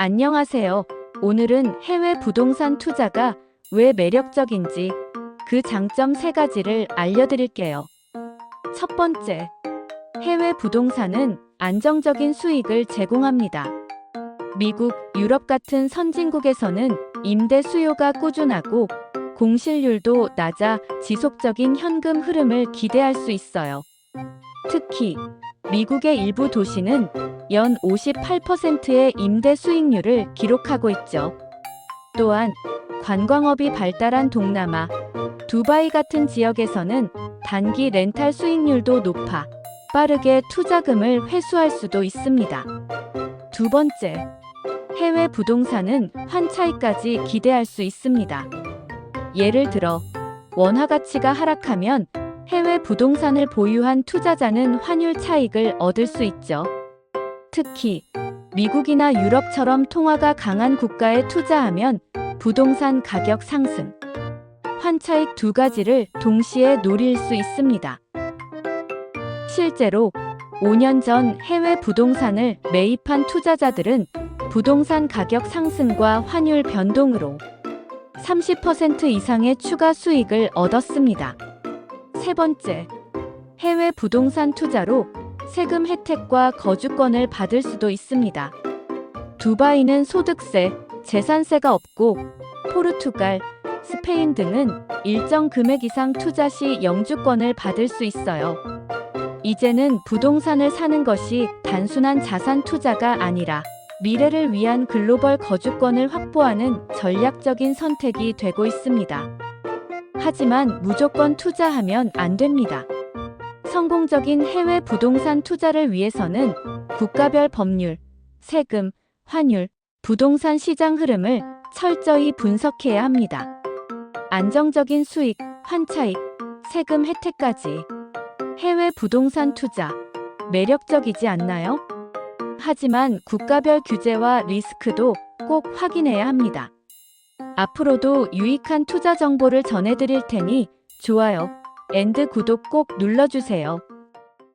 안녕하세요. 오늘은 해외 부동산 투자가 왜 매력적인지 그 장점 세 가지를 알려드릴게요. 첫 번째, 해외 부동산은 안정적인 수익을 제공합니다. 미국, 유럽 같은 선진국에서는 임대 수요가 꾸준하고 공실률도 낮아 지속적인 현금 흐름을 기대할 수 있어요. 특히 미국의 일부 도시는 연 58%의 임대 수익률을 기록하고 있죠. 또한 관광업이 발달한 동남아, 두바이 같은 지역에서는 단기 렌탈 수익률도 높아 빠르게 투자금을 회수할 수도 있습니다. 두 번째, 해외 부동산은 환차익까지 기대할 수 있습니다. 예를 들어, 원화 가치가 하락하면 해외 부동산을 보유한 투자자는 환율 차익을 얻을 수 있죠. 특히 미국이나 유럽처럼 통화가 강한 국가에 투자하면 부동산 가격 상승, 환차익 두 가지를 동시에 노릴 수 있습니다. 실제로 5년 전 해외 부동산을 매입한 투자자들은 부동산 가격 상승과 환율 변동으로 30% 이상의 추가 수익을 얻었습니다. 세 번째, 해외 부동산 투자로 세금 혜택과 거주권을 받을 수도 있습니다. 두바이는 소득세, 재산세가 없고 포르투갈, 스페인 등은 일정 금액 이상 투자 시 영주권을 받을 수 있어요. 이제는 부동산을 사는 것이 단순한 자산 투자가 아니라 미래를 위한 글로벌 거주권을 확보하는 전략적인 선택이 되고 있습니다. 하지만 무조건 투자하면 안 됩니다. 성공적인 해외 부동산 투자를 위해서는 국가별 법률, 세금, 환율, 부동산 시장 흐름을 철저히 분석해야 합니다. 안정적인 수익, 환차익, 세금 혜택까지 해외 부동산 투자 매력적이지 않나요? 하지만 국가별 규제와 리스크도 꼭 확인해야 합니다. 앞으로도 유익한 투자 정보를 전해드릴 테니 좋아요, 앤드 구독 꼭 눌러주세요.